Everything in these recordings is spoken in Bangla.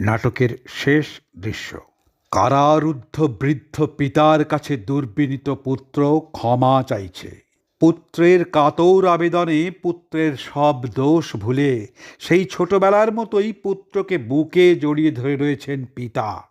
নাটকের শেষ দৃশ্য। কারারুদ্ধ বৃদ্ধ পিতার কাছে দুর্বিনীত পুত্র ক্ষমা চাইছে। পুত্রের কাতর আবেদনে পুত্রের সব দোষ ভুলে সেই ছোটবেলার মতোই পুত্রকে বুকে জড়িয়ে ধরে রয়েছেন পিতা।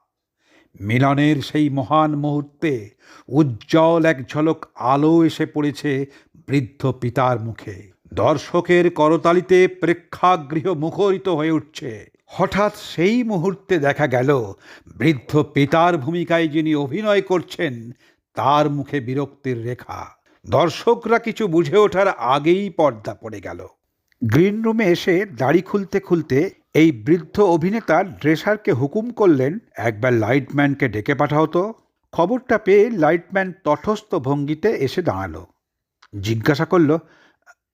মিলনের সেই মহান মুহূর্তে উজ্জ্বল এক ঝলক আলো এসে পড়েছে বৃদ্ধ পিতার মুখে। দর্শকের করতালিতে প্রেক্ষাগৃহ মুখরিত হয়ে উঠছে। হঠাৎ সেই মুহূর্তে দেখা গেল, বৃদ্ধ পিতার ভূমিকায় যিনি অভিনয় করছেন, তার মুখে বিরক্তির রেখা। দর্শকরা কিছু বুঝে ওঠার আগেই পর্দা পড়ে গেল। গ্রিন রুমে এসে দাড়ি খুলতে খুলতে এই বৃদ্ধ অভিনেতা ড্রেসারকে হুকুম করলেন, একবার লাইটম্যানকে ডেকে পাঠাও তো। খবরটা পেয়ে লাইটম্যান তটস্থ ভঙ্গিতে এসে দাঁড়াল। জিজ্ঞাসা করল,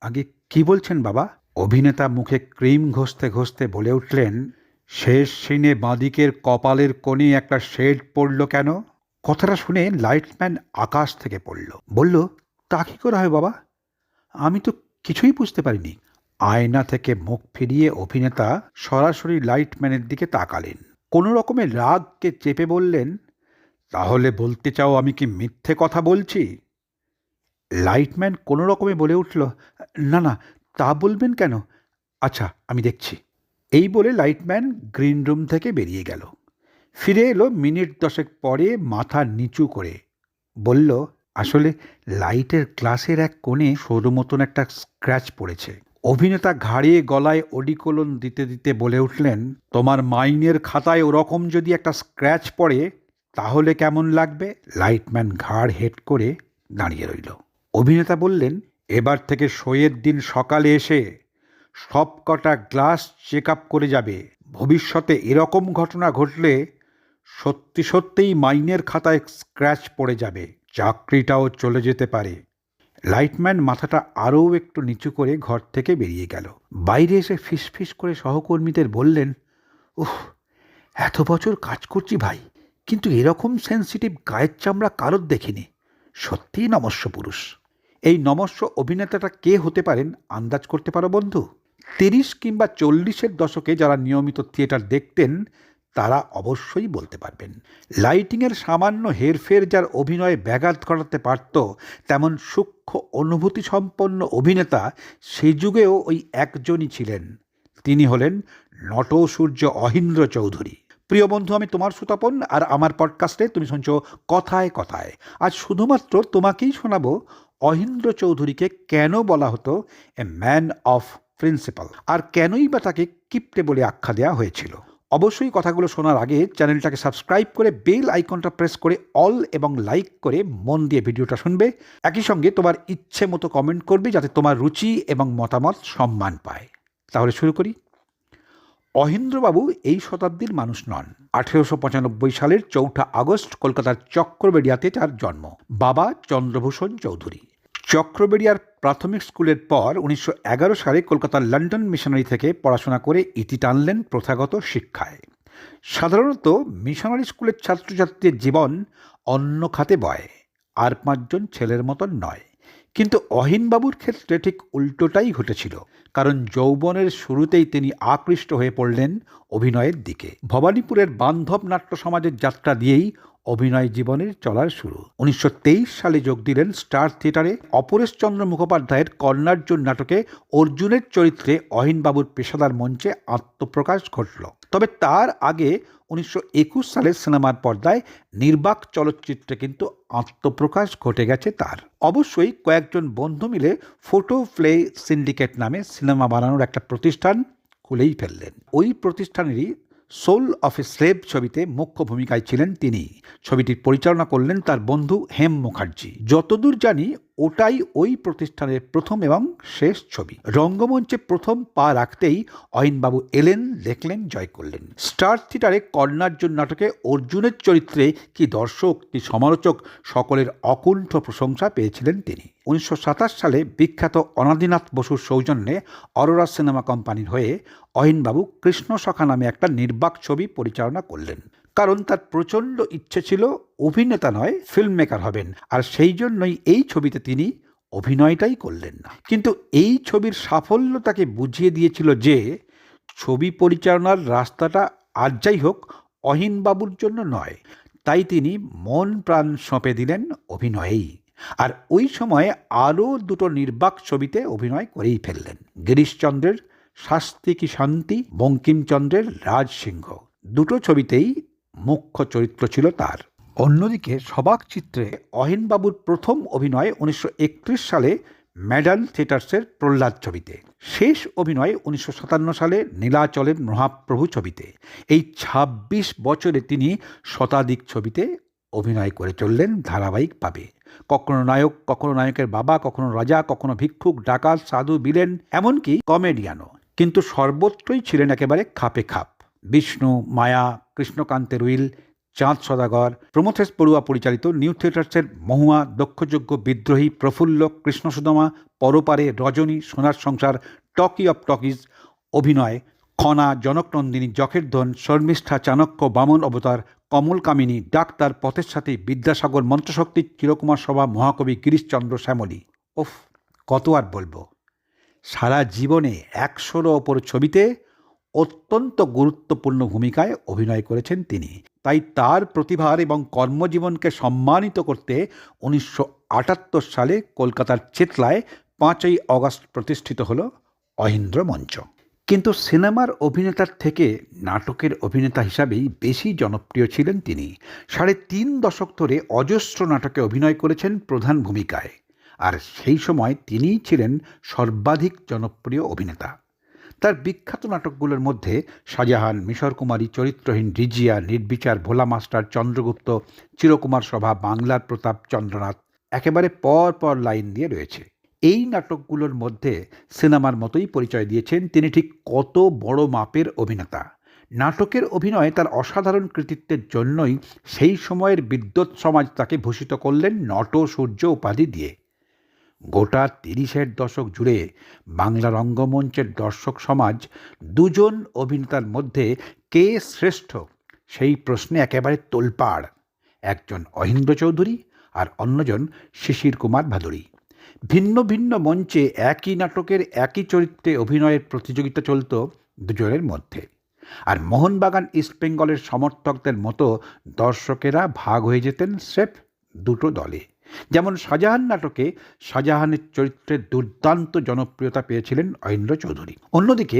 আগে কি বলছেন বাবা? অভিনেতা মুখে ক্রিম ঘষতে ঘষতে বলে উঠলেন, শেষ সিনে বাঁদিকের কপালের কোণে একটা শেড পড়ল কেন? কথাটা শুনে লাইটম্যান আকাশ থেকে পড়ল। বলল, তা কি করে হয় বাবা? আমি তো কিছুই বুঝতে পারিনি। আয়না থেকে মুখ ফিরিয়ে অভিনেতা সরাসরি লাইটম্যানের দিকে তাকালেন। কোনো রকমের রাগকে চেপে বললেন, তাহলে বলতে চাও আমি কি মিথ্যে কথা বলছি? লাইটম্যান কোনো রকমে বলে উঠল, না না তা বলবেন কেন? আচ্ছা আমি দেখছি। এই বলে লাইটম্যান গ্রিন রুম থেকে বেরিয়ে গেল। ফিরে এলো মিনিট দশেক পরে মাথা নিচু করে। বলল, আসলে লাইটের গ্লাসের এক কোণে সরু মতন একটা স্ক্র্যাচ পড়েছে। অভিনেতা ঘাড়িয়ে গলায় অডিকোলন দিতে দিতে বলে উঠলেন, তোমার মাইনের খাতায় ওরকম যদি একটা স্ক্র্যাচ পড়ে, তাহলে কেমন লাগবে? লাইটম্যান ঘাড় হেট করে দাঁড়িয়ে রইল। অভিনেতা বললেন এবার থেকে শোয়ের দিন সকালে এসে সব কটা গ্লাস চেক আপ করে যাবে। ভবিষ্যতে এরকম ঘটনা ঘটলে সত্যি সত্যিই মাইনের খাতায় স্ক্র্যাচ পড়ে যাবে। চাকরিটাও চলে যেতে পারে। লাইটম্যান মাথাটা আরও একটু নিচু করে ঘর থেকে বেরিয়ে গেল। বাইরে এসে ফিসফিস করে সহকর্মীদের বললেন উহ এত বছর কাজ করছি ভাই, কিন্তু এরকম সেন্সিটিভ গায়ের চামড়া কারোর দেখিনি। সত্যিই নমস্য পুরুষ। এই নমস্য অভিনেতাটা কে হতে পারেন আন্দাজ করতে পারো বন্ধু? তিরিশ কিংবা চল্লিশের দশকে যারা নিয়মিত থিয়েটার দেখতেন, তারা অবশ্যই বলতে পারবেন। লাইটিংয়ের সামান্য হেরফের যার অভিনয়ে ব্যাঘাত ঘটাতে পারত, তেমন সূক্ষ্ম অনুভূতি সম্পন্ন অভিনেতা সেই যুগেও ওই একজনই ছিলেন। তিনি হলেন নট সূর্য অহিন্দ্র চৌধুরী। প্রিয় বন্ধু, আমি তোমার সুতাপন আর আমার পডকাস্টে তুমি শুনছো কথায় কথায়। আজ শুধুমাত্র তোমাকেই শোনাবো অহিন্দ্র চৌধুরীকে কেন বলা হতো এ ম্যান অফ প্রিন্সিপাল আর কেনই বা তাকে কিপ্টে বলে আখ্যা দেওয়া হয়েছিল। অবশ্যই কথাগুলো শোনার আগে চ্যানেলটাকে সাবস্ক্রাইব করে বেল আইকনটা প্রেস করে অল এবং লাইক করে মন দিয়ে ভিডিওটা শুনবে। একই সঙ্গে তোমার ইচ্ছে মতো কমেন্ট করবে যাতে তোমার রুচি এবং মতামত সম্মান পায়। তাহলে শুরু করি। অহিন্দ্রবাবু এই শতাব্দীর মানুষ নন। আঠেরোশো পঁচানব্বই সালের চৌঠা আগস্ট কলকাতার চক্রবেড়িয়াতে তার জন্ম। বাবা চন্দ্রভূষণ চৌধুরী। চক্রবেড়িয়ার প্রাথমিক স্কুলের পর উনিশশো এগারো সালে কলকাতার লন্ডন মিশনারি থেকে পড়াশোনা করে ইতি টানলেন প্রথাগত শিক্ষায়। সাধারণত মিশনারি স্কুলের ছাত্রছাত্রীদের জীবন অন্য খাতে বয়। আর পাঁচজন ছেলের মতন নয়। কিন্তু অহিনবাবুর ক্ষেত্রে ঠিক উল্টোটাই ঘটেছিল। কারণ যৌবনের শুরুতেই তিনি আকৃষ্ট হয়ে পড়লেন অভিনয়ের দিকে। ভবানীপুরের বান্ধব নাট্য সমাজের যাত্রা দিয়েই অভিনয় জীবনের চলার শুরু। উনিশশো তেইশ সালে যোগ দিলেন স্টার থিয়েটারে অপরেশচন্দ্র মুখোপাধ্যায়ের কর্ণার্জুন নাটকে অর্জুনের চরিত্রে অহিনবাবুর পেশাদার মঞ্চে আত্মপ্রকাশ ঘটল। তবে তার আগে উনিশশো একুশ সালের সিনেমার পর্দায় নির্বাক চলচ্চিত্রে কিন্তু আত্মপ্রকাশ ঘটে গেছে তার। অবশ্যই কয়েকজন বন্ধু মিলে ফোটো প্লে সিন্ডিকেট নামে সিনেমা বানানোর একটা প্রতিষ্ঠান খুলেই ফেললেন। ওই প্রতিষ্ঠানেরই সোল অফ এ স্লেভ ছবিতে মুখ্য ভূমিকায় ছিলেন তিনি। ছবিটির পরিচালনা করলেন তার বন্ধু হেম মুখার্জি। যতদূর জানি ওটাই ওই প্রতিষ্ঠানের প্রথম এবং শেষ ছবি। রঙ্গমঞ্চে প্রথম পা রাখতেই অয়নবাবু এলেন, দেখলেন, জয় করলেন। স্টার থিয়েটারে কর্ণার্জুন নাটকে অর্জুনের চরিত্রে কি দর্শক, কি সমালোচক সকলের অকুণ্ঠ প্রশংসা পেয়েছিলেন তিনি। উনিশশো সাতাশ সালে বিখ্যাত অনাদিনাথ বসুর সৌজন্যে অরোরা সিনেমা কোম্পানির হয়ে অহিনবাবু কৃষ্ণ সখা নামে একটা নির্বাক ছবি পরিচালনা করলেন। কারণ তার প্রচণ্ড ইচ্ছে ছিল অভিনেতা নয় ফিল্ম মেকার হবেন। আর সেই জন্যই এই ছবিতে তিনি অভিনয়টাই করলেন না। কিন্তু এই ছবির সাফল্য তাকে বুঝিয়ে দিয়েছিল যে, ছবি পরিচালনার রাস্তাটা আর যাই হোক অহিনবাবুর জন্য নয়। তাই তিনি মন প্রাণ সঁপে দিলেন অভিনয়েই। আর ওই সময়ে আরও দুটো নির্বাক ছবিতে অভিনয় করেই ফেললেন। গিরিশচন্দ্রের শাস্তি কি শান্তি, বঙ্কিমচন্দ্রের রাজসিংহ দুটো ছবিতেই মুখ্য চরিত্র ছিল তার। অন্যদিকে সবাক চিত্রে অহিনবাবুর প্রথম অভিনয় উনিশশো একত্রিশ সালে ম্যাডান থিয়েটার্সের প্রহ্লাদ ছবিতে। শেষ অভিনয় উনিশশো সাতান্ন সালে নীলাচলের মহাপ্রভু ছবিতে। এই ২৬ বছরে তিনি শতাধিক ছবিতে অভিনয় করে চললেন ধারাবাহিকভাবে। কখনো নায়ক কখনো নায়কের বাবা কখনো রাজা কখনো ভিক্ষুক ডাকাত সাধু বিলেন এমনকি কমেডিয়ানও। কিন্তু সর্বত্রই ছিলেন একেবারে খাপে খাপ। বিষ্ণু, মায়া, কৃষ্ণকান্তের উইল, চাঁদ সদাগর, প্রমথেশ পড়ুয়া পরিচালিত নিউ থিয়েটার্সের মহুয়া দক্ষযোগ্য বিদ্রোহী, প্রফুল্ল কৃষ্ণসুদমা পরপারে, রজনী, সোনার সংসার, টকি অফ টকিজ, অভিনয়, খনা জনকনন্দিনী যখের ধন, শর্মিষ্ঠা, চাণক্য, বামন অবতার, কমল কামিনী, ডাক্তার, পথের সাথে, বিদ্যাসাগর, মন্ত্রশক্তি, চিরকুমার সভা, মহাকবি গিরিশচন্দ্র শ্যামলী। ওফ কত আর বলব। সারা জীবনে একশোরও ওপর ছবিতে অত্যন্ত গুরুত্বপূর্ণ ভূমিকায় অভিনয় করেছেন তিনি। তাই তার প্রতিভার এবং কর্মজীবনকে সম্মানিত করতে উনিশশো আটাত্তর সালে কলকাতার চেতলায় পাঁচই অগস্ট প্রতিষ্ঠিত হল অহিন্দ্র মঞ্চ। কিন্তু সিনেমার অভিনেতার থেকে নাটকের অভিনেতা হিসাবেই বেশি জনপ্রিয় ছিলেন তিনি। সাড়ে তিন দশক ধরে অজস্র নাটকে অভিনয় করেছেন প্রধান ভূমিকায়। আর সেই সময় তিনিই ছিলেন সর্বাধিক জনপ্রিয় অভিনেতা। তার বিখ্যাত নাটকগুলোর মধ্যে শাহজাহান, মিশর কুমারী, চরিত্রহীন রিজিয়া, নির্বিচার ভোলা মাস্টার, চন্দ্রগুপ্ত, চিরকুমার সভা, বাংলার প্রতাপ চন্দ্রনাথ একেবারে পর পর লাইন দিয়ে রয়েছে। এই নাটকগুলোর মধ্যে সিনেমার মতোই পরিচয় দিয়েছেন তিনি ঠিক কত বড় মাপের অভিনেতা। নাটকের অভিনয়ে তার অসাধারণ কৃতিত্বের জন্যই সেই সময়ের বিদ্যুৎ সমাজ তাকে ভূষিত করলেন নট সূর্য উপাধি দিয়ে। গোটা তিরিশের দশক জুড়ে বাংলা রঙ্গমঞ্চের দর্শক সমাজ দুজন অভিনেতার মধ্যে কে শ্রেষ্ঠ? সেই প্রশ্নে একেবারে তোলপাড়। একজন অহিন্দ্র চৌধুরী আর অন্যজন শিশির কুমার ভাদুরী। ভিন্ন ভিন্ন মঞ্চে একই নাটকের একই চরিত্রে অভিনয়ের প্রতিযোগিতা চলত দুজনের মধ্যে। আর মোহনবাগান ইস্টবেঙ্গলের সমর্থকদের মতো দর্শকেরা ভাগ হয়ে যেতেন স্রেফ দুটো দলে। যেমন শাহজাহান নাটকে শাহজাহানের চরিত্রের দুর্দান্ত জনপ্রিয়তা পেয়েছিলেন অহিন্দ্র চৌধুরী। অন্যদিকে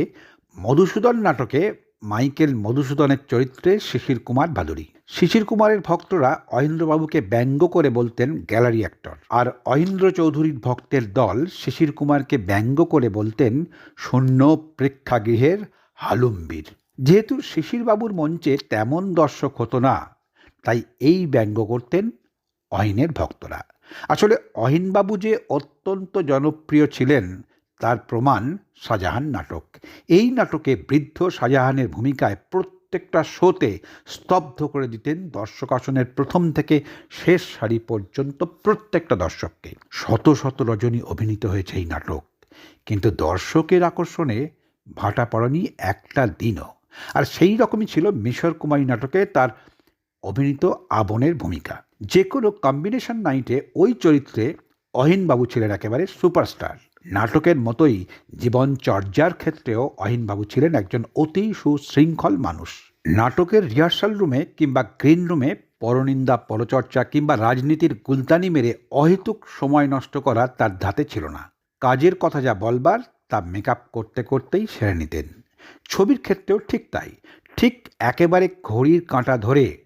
মধুসূদন নাটকে মাইকেল মধুসূদনের চরিত্রে শিশির কুমার ভাদুরী শিশির কুমারের ভক্তরা অহিন্দ্রবাবুকে ব্যঙ্গ করে বলতেন গ্যালারি অ্যাক্টর। আর অহিন্দ্র চৌধুরীর ভক্তের দল শিশির কুমারকে ব্যঙ্গ করে বলতেন শূন্য প্রেক্ষাগৃহের হালুম্বির। যেহেতু শিশিরবাবুর মঞ্চে তেমন দর্শক হতো না, তাই এই ব্যঙ্গ করতেন অহিনের ভক্তরা। আসলে অহিনবাবু যে অত্যন্ত জনপ্রিয় ছিলেন, তার প্রমাণ শাহজাহান নাটক। এই নাটকে বৃদ্ধ শাহজাহানের ভূমিকায় প্রত্যেকটা শোতে স্তব্ধ করে দিতেন দর্শক আসনের প্রথম থেকে শেষ সারি পর্যন্ত প্রত্যেকটা দর্শককে। শত শত রজনী অভিনীত হয়েছে এই নাটক। কিন্তু দর্শকের আকর্ষণে ভাটা পড়ানি একটা দিনও। আর সেই রকমই ছিল মিশর কুমারী নাটকে তার অভিনীত আবনের ভূমিকা। যে কোনো কম্বিনেশন নাইটে ওই চরিত্রে অহিনবাবু ছিলেন একেবারে সুপারস্টার নাটকের মতোই জীবনচর্যার ক্ষেত্রেও অহিনবাবু ছিলেন একজন অতি সুশৃঙ্খল মানুষ। নাটকের রিহার্সাল রুমে কিংবা গ্রিন রুমে পরনিন্দা পরচর্চা কিংবা রাজনীতির গুলতানি মেরে অহেতুক সময় নষ্ট করা তার ধাতে ছিল না। কাজের কথা যা বলবার, তা মেকআপ করতে করতেই সেরে নিতেন। ছবির ক্ষেত্রেও ঠিক তাই। ঠিক একেবারে ঘড়ির কাঁটা ধরে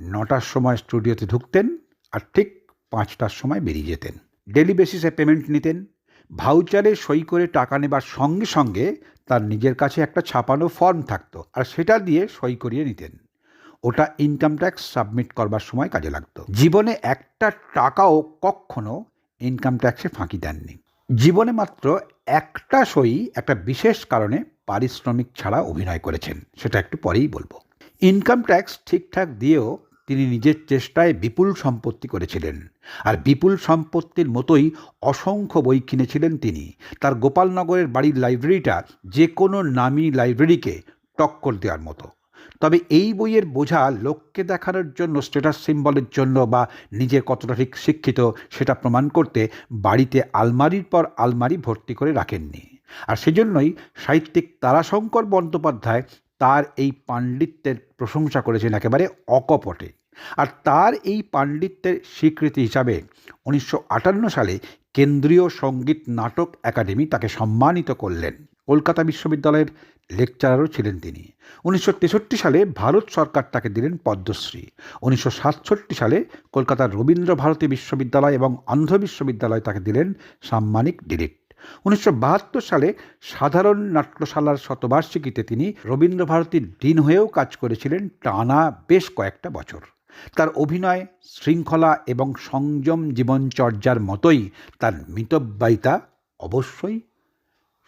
নটার সময় স্টুডিওতে ঢুকতেন আর ঠিক পাঁচটার সময় বেরিয়ে যেতেন। ডেলি বেসিসে পেমেন্ট নিতেন। ভাউচারে সই করে টাকা নেবার সঙ্গে সঙ্গে তার নিজের কাছে একটা ছাপানো ফর্ম থাকতো আর সেটা দিয়ে সই করিয়ে নিতেন। ওটা ইনকাম ট্যাক্স সাবমিট করবার সময় কাজে লাগতো। জীবনে একটা টাকাও কখনো ইনকাম ট্যাক্সে ফাঁকি দেননি। জীবনে মাত্র একটা সই একটা বিশেষ কারণে পারিশ্রমিক ছাড়া অভিনয় করেছেন, সেটা একটু পরেই বলব। ইনকাম ট্যাক্স ঠিকঠাক দিয়েও তিনি নিজের চেষ্টায় বিপুল সম্পত্তি করেছিলেন। আর বিপুল সম্পত্তির মতোই অসংখ্য বই কিনেছিলেন তিনি। তার গোপালনগরের বাড়ির লাইব্রেরিটা যে কোনো নামী লাইব্রেরিকে টক্কর দেওয়ার মতো। তবে এই বইয়ের বোঝা লোককে দেখানোর জন্য স্টেটাস সিম্বলের জন্য বা নিজে কতটা ঠিক শিক্ষিত সেটা প্রমাণ করতে বাড়িতে আলমারির পর আলমারি ভর্তি করে রাখেননি। আর সেজন্যই সাহিত্যিক তারাশঙ্কর বন্দ্যোপাধ্যায় তার এই পাণ্ডিত্যের প্রশংসা করেছেন একেবারে অকপটে। আর তার এই পাণ্ডিত্যের স্বীকৃতি হিসাবে উনিশশো আটান্ন সালে কেন্দ্রীয় সংগীত নাটক একাডেমি তাকে সম্মানিত করলেন। কলকাতা বিশ্ববিদ্যালয়ের লেকচারারও ছিলেন তিনি। উনিশশো তেষট্টি সালে ভারত সরকার তাকে দিলেন পদ্মশ্রী। উনিশশো সাতষট্টি সালে কলকাতার রবীন্দ্র ভারতী বিশ্ববিদ্যালয় এবং অন্ধ্র বিশ্ববিদ্যালয় তাকে দিলেন সাম্মানিক ডিরেক্ট উনিশশো বাহাত্তর সালে সাধারণ নাট্যশালার শতবার্ষিকীতে তিনি রবীন্দ্রভারতীর ডিন হয়েও কাজ করেছিলেন টানা বেশ কয়েকটা বছর। তার অভিনয়, শৃঙ্খলা এবং সংযম জীবনচর্যার মতোই তার মিতব্যয়িতা অবশ্যই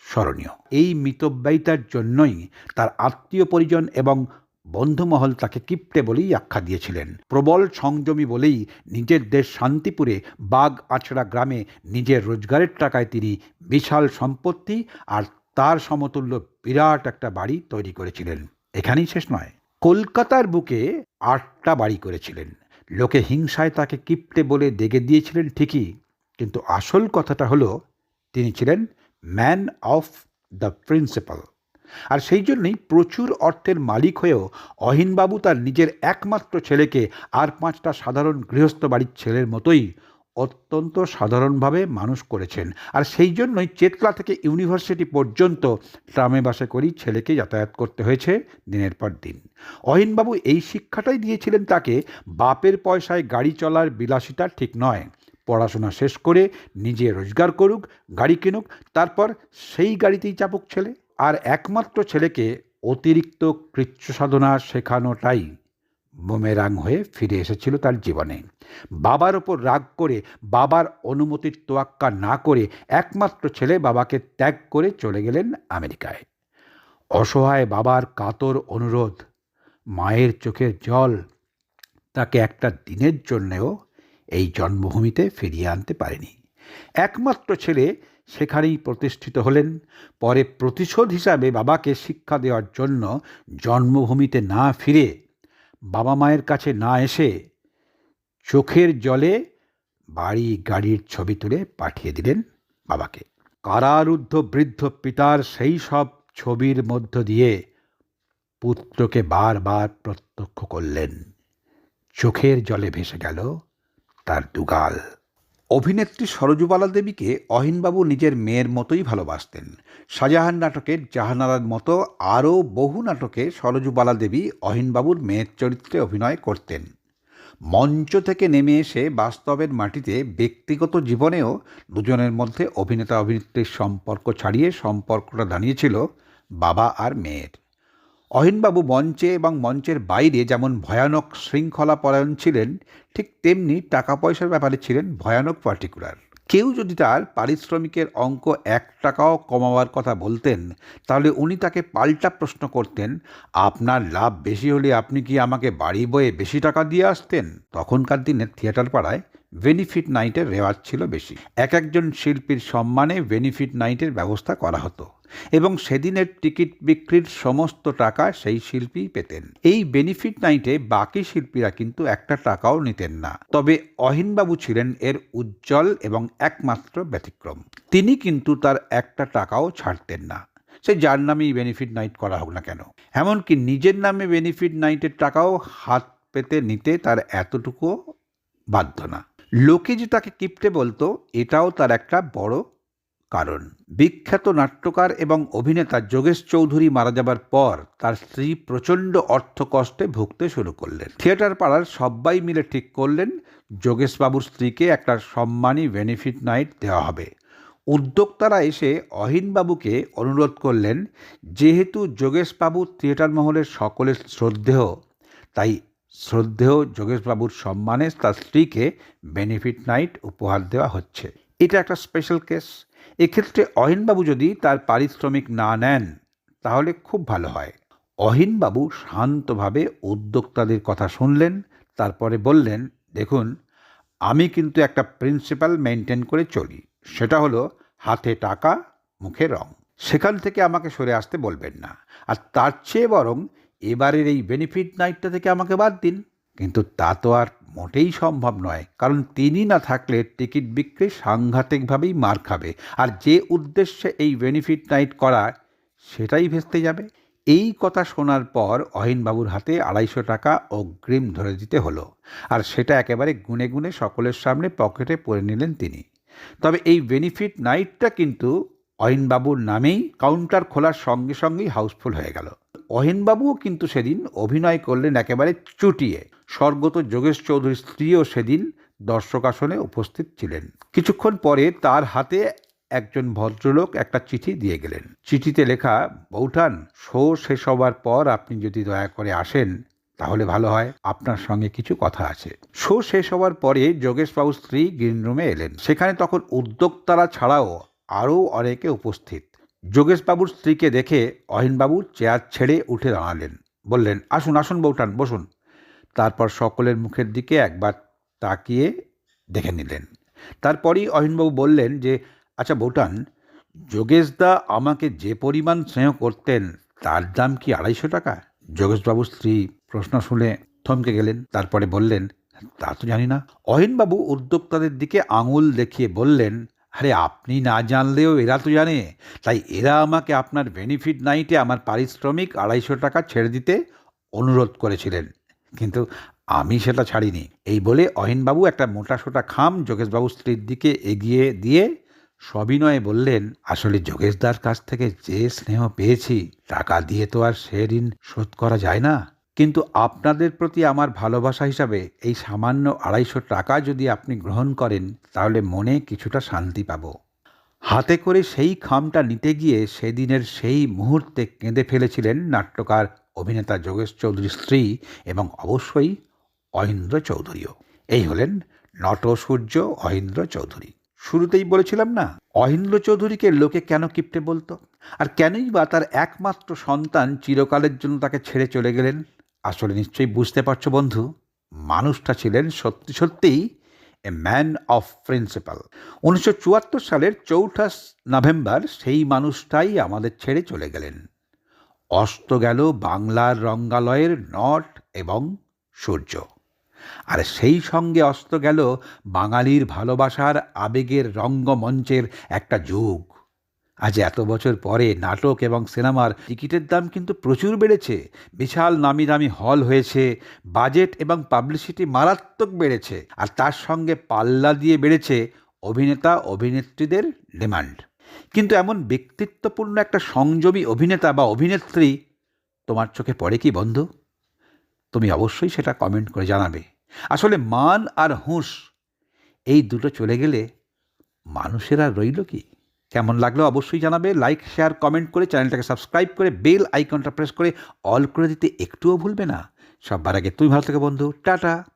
স্মরণীয়। এই মিতব্যয়িতার জন্যই তার আত্মীয় পরিজন এবং বন্ধুমহল তাকে কিপ্টে বলেই আখ্যা দিয়েছিলেন। প্রবল সংযমী বলেই নিজের দেশ শান্তিপুরে বাগ আছড়া গ্রামে নিজের রোজগারের টাকায় তিনি বিশাল সম্পত্তি আর তার সমতুল্য বিরাট একটা বাড়ি তৈরি করেছিলেন। এখানেই শেষ নয়। কলকাতার বুকে আটটা বাড়ি করেছিলেন। লোকে হিংসায় তাকে কিপ্টে বলে দেগে দিয়েছিলেন ঠিকই, কিন্তু আসল কথাটা হলো তিনি ছিলেন ম্যান অফ দ্য প্রিন্সিপাল। আর সেই জন্যই প্রচুর অর্থের মালিক হয়েও অহিনবাবু তার নিজের একমাত্র ছেলেকে আর পাঁচটা সাধারণ গৃহস্থ বাড়ির ছেলের মতোই অত্যন্ত সাধারণভাবে মানুষ করেছেন। আর সেই জন্যই চেতলা থেকে ইউনিভার্সিটি পর্যন্ত ট্রামে বাসে করেই ছেলেকে যাতায়াত করতে হয়েছে দিনের পর দিন। অহিনবাবু এই শিক্ষাটাই দিয়েছিলেন তাকে, বাপের পয়সায় গাড়ি চলার বিলাসিতা ঠিক নয়। পড়াশোনা শেষ করে নিজে রোজগার করুক, গাড়ি কিনুক, তারপর সেই গাড়িতেই চাপুক ছেলে। আর একমাত্র ছেলেকে অতিরিক্ত কৃচ্ছ সাধনা শেখানোটাই বোমেরাং হয়ে ফিরে এসেছিল তার জীবনে। বাবার ওপর রাগ করে, বাবার অনুমতির তোয়াক্কা না করে একমাত্র ছেলে বাবাকে ত্যাগ করে চলে গেলেন আমেরিকায়। অসহায় বাবার কাতর অনুরোধ, মায়ের চোখের জল, তাকে একটা দিনের জন্যেও এই জন্মভূমিতে ফিরিয়ে আনতে পারেনি। একমাত্র ছেলে সেখানেই প্রতিষ্ঠিত হলেন। পরে প্রতিশোধ হিসাবে বাবাকে শিক্ষা দেওয়ার জন্য জন্মভূমিতে না ফিরে বাবা মায়ের কাছে না এসে চোখের জলে বাড়ি গাড়ির ছবি তুলে পাঠিয়ে দিলেন বাবাকে। কারারুদ্ধ বৃদ্ধ পিতার সেই সব ছবির মধ্য দিয়ে পুত্রকে বারবার প্রত্যক্ষ করলেন। চোখের জলে ভেসে গেল তার দুগাল। অভিনেত্রী সরজুবালা দেবীকে অহিনবাবু নিজের মেয়ের মতোই ভালোবাসতেন। শাহজাহান নাটকের জাহানারার মতো আরও বহু নাটকে সরজুবালা দেবী অহিনবাবুর মেয়ের চরিত্রে অভিনয় করতেন। মঞ্চ থেকে নেমে এসে বাস্তবের মাটিতে ব্যক্তিগত জীবনেও দুজনের মধ্যে অভিনেতা অভিনেত্রীর সম্পর্ক ছাড়িয়ে সম্পর্কটা দাঁড়িয়েছিল বাবা আর মেয়ের। অহিনবাবু মঞ্চে এবং মঞ্চের বাইরে যেমন ভয়ানক শৃঙ্খলা পরায়ণ ছিলেন, ঠিক তেমনি টাকা পয়সার ব্যাপারে ছিলেন ভয়ানক পার্টিকুলার। কেউ যদি তার পারিশ্রমিকের অঙ্ক এক টাকাও কমাবার কথা বলতেন, তাহলে উনি তাকে পাল্টা প্রশ্ন করতেন, আপনার লাভ বেশি হলে আপনি কি আমাকে বাড়ি বয়ে বেশি টাকা দিয়ে আসতেন? তখনকার দিনে থিয়েটার পাড়ায় বেনিফিট নাইটের রেওয়াজ ছিল বেশি। এক একজন শিল্পীর সম্মানে বেনিফিট নাইটের ব্যবস্থা করা হতো। এবং সেদিনের টিকিট বিক্রির সমস্ত টাকা সেই শিল্পী পেতেন। এই বেনিফিট নাইটে বাকি শিল্পীরা কিন্তু একটা টাকাও নিতেন না। তবে অহিনবাবু ছিলেন এর উজ্জ্বল এবং একমাত্র ব্যতিক্রম। তিনি কিন্তু তার একটা টাকাও ছাড়তেন না। সে যার নামেই বেনিফিট নাইট করা হোক না কেন। এমনকি নিজের নামে বেনিফিট নাইটের টাকাও হাত পেতে নিতে তার এতটুকু বাধ্য না। লোকে যে তাকে কিপটে বলতো, এটাও তার একটা বড় কারণ। বিখ্যাত নাট্যকার এবং অভিনেতা যোগেশ চৌধুরী মারা যাবার পর তার স্ত্রী প্রচণ্ড অর্থকষ্টে ভুগতে শুরু করলেন। থিয়েটার পাড়ার সবাই মিলে ঠিক করলেন, যোগেশবাবুর স্ত্রীকে একটা সম্মানী বেনিফিট নাইট দেওয়া হবে। উদ্যোক্তারা এসে অহিনবাবুকে অনুরোধ করলেন, যেহেতু যোগেশবাবু থিয়েটার মহলের সকলের শ্রদ্ধেয়, তাই শ্রদ্ধেয় যোগেশবাবুর সম্মানে তার স্ত্রীকে বেনিফিট নাইট উপহার দেওয়া হচ্ছে। এটা একটা স্পেশাল কেস এক্ষেত্রে অহিনবাবু যদি তার পারিশ্রমিক না নেন, তাহলে খুব ভালো হয়। অহিনবাবু শান্তভাবে উদ্যোক্তাদের কথা শুনলেন, তারপরে বললেন, দেখুন, আমি কিন্তু একটা প্রিন্সিপাল মেনটেন করে চলি। সেটা হলো হাতে টাকা, মুখে রং। সেখান থেকে আমাকে সরে আসতে বলবেন না। আর তার চেয়ে বরং এবারের এই বেনিফিট নাইটটা থেকে আমাকে বাদ দিন। কিন্তু তা তো আর মোটেই সম্ভব নয়, কারণ তিনি না থাকলে টিকিট বিক্রি সাংঘাতিকভাবেই মার খাবে। আর যে উদ্দেশ্যে এই বেনিফিট নাইট করা, সেটাই ভেস্তে যাবে। এই কথা শোনার পর অহিনবাবুর হাতে আড়াইশো টাকা অগ্রিম ধরে দিতে হলো, আর সেটা একেবারে গুনে গুনে সকলের সামনে পকেটে পরে নিলেন তিনি। তবে এই বেনিফিট নাইটটা কিন্তু অহিনবাবুর নামেই কাউন্টার খোলার সঙ্গে সঙ্গেই হাউসফুল হয়ে গেল। অহিনবাবুও কিন্তু সেদিন অভিনয় করলেন একেবারে চুটিয়ে। স্বর্গত যোগেশ চৌধুরীর স্ত্রীও সেদিন দর্শক আসনে উপস্থিত ছিলেন। কিছুক্ষণ পরে তার হাতে একজন ভদ্রলোক একটা চিঠি দিয়ে গেলেন। চিঠিতে লেখা, বৌঠান, শো শেষ হবার পর আপনি যদি দয়া করে আসেন, তাহলে ভালো হয়, আপনার সঙ্গে কিছু কথা আছে। শো শেষ হওয়ার পরে যোগেশবাবুর স্ত্রী গ্রিন রুমে এলেন। সেখানে তখন উদ্যোক্তারা ছাড়াও আরও অনেকে উপস্থিত। যোগেশবাবুর স্ত্রীকে দেখে অহিনবাবু চেয়ার ছেড়ে উঠে দাঁড়ালেন। বললেন, আসুন আসুন বৌঠান বসুন। তারপর সকলের মুখের দিকে একবার তাকিয়ে দেখে নিলেন। তারপরেই অহিনবাবু বললেন যে আচ্ছা বৌঠান যোগেশদা আমাকে যে পরিমাণ স্নেহ করতেন, তার দাম কি আড়াইশো টাকা? যোগেশবাবুর স্ত্রী প্রশ্ন শুনে থমকে গেলেন। তারপরে বললেন, তা তো জানি না। অহিনবাবু উদ্যোক্তাদের দিকে আঙুল দেখিয়ে বললেন আরে আপনি না জানলেও এরা তো জানে। তাই এরা আমাকে আপনার বেনিফিট নাইটে আমার পারিশ্রমিক আড়াইশো টাকা ছেড়ে দিতে অনুরোধ করেছিলেন। কিন্তু আমি সেটা ছাড়িনি। এই বলে অহিনবাবু একটা মোটা সোটা খাম যোগেশবাবুর স্ত্রীর দিকে এগিয়ে দিয়ে সবিনয়ে বললেন, আসলে যোগেশদার কাছ থেকে যে স্নেহ পেয়েছি, টাকা দিয়ে তো আর সে ঋণ শোধ করা যায় না। কিন্তু আপনাদের প্রতি আমার ভালোবাসা হিসাবে এই সামান্য আড়াইশো টাকা যদি আপনি গ্রহণ করেন, তাহলে মনে কিছুটা শান্তি পাব। হাতে করে সেই খামটা নিতে গিয়ে সেদিনের সেই মুহূর্তে কেঁদে ফেলেছিলেন নাট্যকার, অভিনেতা যোগেশ চৌধুরীর স্ত্রী এবং অবশ্যই অহিন্দ্র চৌধুরীও। এই হলেন নট সূর্য অহিন্দ্র চৌধুরী। শুরুতেই বলেছিলাম না, অহিন্দ্র চৌধুরীকে লোকে কেন কিপটে বলতো? আর কেনই বা তার একমাত্র সন্তান চিরকালের জন্য তাকে ছেড়ে চলে গেলেন? আসলে নিশ্চয়ই বুঝতে পারছ বন্ধু, মানুষটা ছিলেন সত্যি সত্যিই এ ম্যান অফ প্রিন্সিপাল। উনিশশো চুয়াত্তর সালের চৌঠা নভেম্বর সেই মানুষটাই আমাদের ছেড়ে চলে গেলেন। অস্ত গেল বাংলার রঙ্গালয়ের নট এবং সূর্য। আর সেই সঙ্গে অস্ত গেল বাঙালির ভালোবাসার আবেগের রঙ্গমঞ্চের একটা যুগ। আজ এত বছর পরে নাটক এবং সিনেমার টিকিটের দাম কিন্তু প্রচুর বেড়েছে। বিশাল নামি দামি হল হয়েছে, বাজেট এবং পাবলিসিটি মারাত্মক বেড়েছে আর তার সঙ্গে পাল্লা দিয়ে বেড়েছে অভিনেতা, অভিনেত্রীদের ডিমান্ড। কিন্তু এমন ব্যক্তিত্বপূর্ণ একটা সংযমী অভিনেতা বা অভিনেত্রী তোমার চোখে পড়ে কি বন্ধু? তুমি অবশ্যই সেটা কমেন্ট করে জানাবে। আসলে মান আর হুঁশ, এই দুটো চলে গেলে মানুষেরা রইল কি? কেমন লাগল অবশ্যই জানাবে। লাইক শেয়ার কমেন্ট করে চ্যানেলটাকে সাবস্ক্রাইব করে বেল আইকনটা প্রেস করে অল করে দিতে একটুও ভুলবে না। সববার আগে তুমি ভালো থেকে বন্ধু। টাটা।